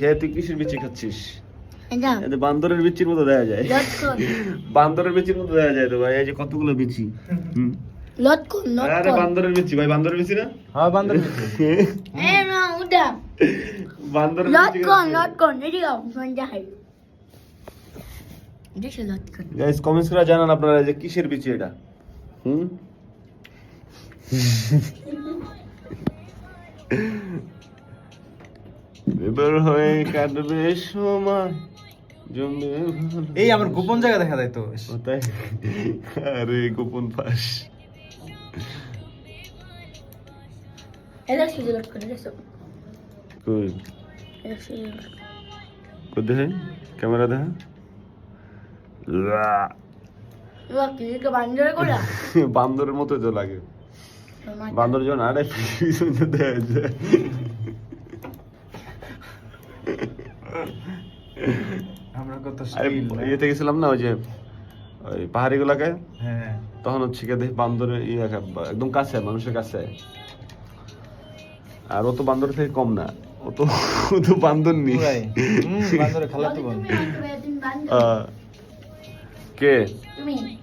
হ্যাঁ তুই কিসের বিচি খাচ্ছিস? এটা বান্দরের বিচির মতো দেখা যায়। বান্দরের বিচির মতো দেখা যায় তো ভাই এই যে কতগুলো বিচি? হুম। লটকন আরে বান্দরের বিচি ভাই বান্দরের বিচি না? হ্যাঁ এ না বান্দরের বিচি লটকন লটকন এদিকে ফোন যাই দেখো লটকন। গাইস কমেন্টস করে জানান আপনারা যে কিসের বিচি এটা? হুম? এবার হয়ে কাটবে সময় এই আমার গোপন জায়গা দেখা যায় তো তাই আরে গোপন পাস এটা শুধু লটকন এটা কই? এটা শুধু কই দেখে ক্যামেরা দেখা? লা। বাহ কি কে বান্দরে কোলা বান্দরের মতো তো লাগে। বান্দর জন আরে পিছনে দেখা যায়। আমরা কত ইয়েতে গেছিলাম না ওই যে ওই পাহাড়ি এলাকায় হ্যাঁ। তখন হচ্ছে গিয়ে দেখি বান্দরের ইয়ে একদম কাছে মানুষের কাছে। আর ও তো বান্দর থেকে কম না। ও তো ও তো বান্দর আহ, কে?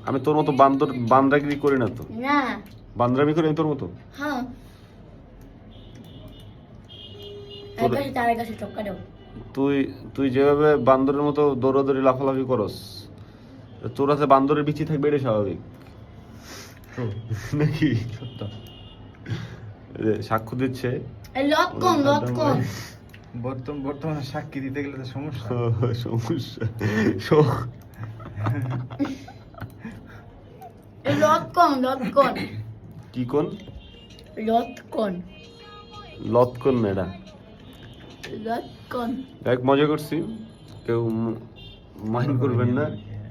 আমি তোর মতো বান্দর বান্দাগিরি করি না তো। না। বান্দরামি করি আমি তোর মতো? হ্যাঁ। তোর- কাছে তার কাছে চক্কা দাও। তুই তুই যেভাবে বান্দরের মতো দৌড়াদৌড়ি লাফালাফি করস তোর হাতে বান্দরের বিচি থাকবে এটা স্বাভাবিক। নাকি? সত্য এই যে সাক্ষ্য দিচ্ছে। এই লটকন লটকন বর্তমান বর্তমানে সাক্ষী দিতে গেলে তো সমস্যা। সমস্যা। লটকন লটকন কি কোন? লটকন লতকন না এটা লটকন এক মজা করছি। কেউ মাইন্ড করবেন না।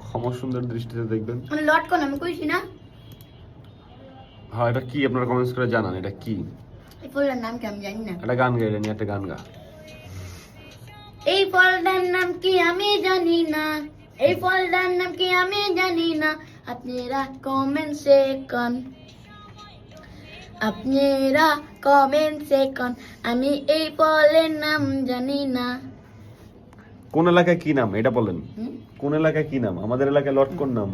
ক্ষমা সুন্দর দৃষ্টিতে দেখবেন। মানে লটকন আমি কইছি না। হ্যাঁ এটা কি? আপনারা কমেন্টস করে জানান এটা কি? এই ফলটার নাম কি আমি জানি না। একটা গান গাই এটা নিয়ে একটা গান গা। এই ফলটার নাম কি আমি জানি না। এই ফলটার নাম কি আমি জানি না। আপনারা কমেন্ট সেকন আপনারা কমেন্ট সেকন আমি এই ফলের নাম জানি না। কোন এলাকায় কি নাম? এটা বলেন? কোন এলাকায় কি নাম? আমাদের এলাকায় লটকন নাম।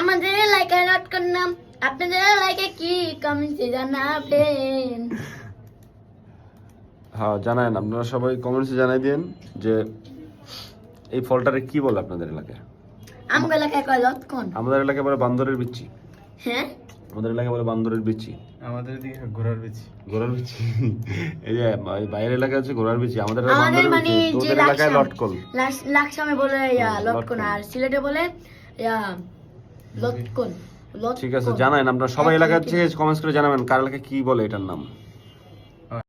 আমাদের এলাকায় লটকন নাম। আপনাদের এলাকায় কি কমেন্টে জানাবেন? হ্যাঁ জানায়েন। আপনারা সবাই কমেন্টসে জানাই দিন যে এই ফলটারে কি বলে আপনাদের এলাকায়? আমার এলাকায় কয় লটকন? আমাদের এলাকায় বলে বান্দরের বিচি। হ্যাঁ? আমাদের এলাকায় বলে বান্দরের বিচি? আমাদের এদিকে ঘোড়ার বিচি। ঘোড়ার বিচি? এই যে বাইরের এলাকায় হচ্ছে ঘোড়ার বিচি আমাদের আমাদের বান্দরের মানে বিচি। যে তোদের এলাকায় লটকল। লাকসামে বলে ইয়া লটকন। আর সিলেটে বলে ইয়া লটকন ঠিক আছে জানাই আপনারা সবাই এলাকা এলাকার থেকে কমেন্টস করে জানাবেন কার এলাকায় কি বলে এটার নাম?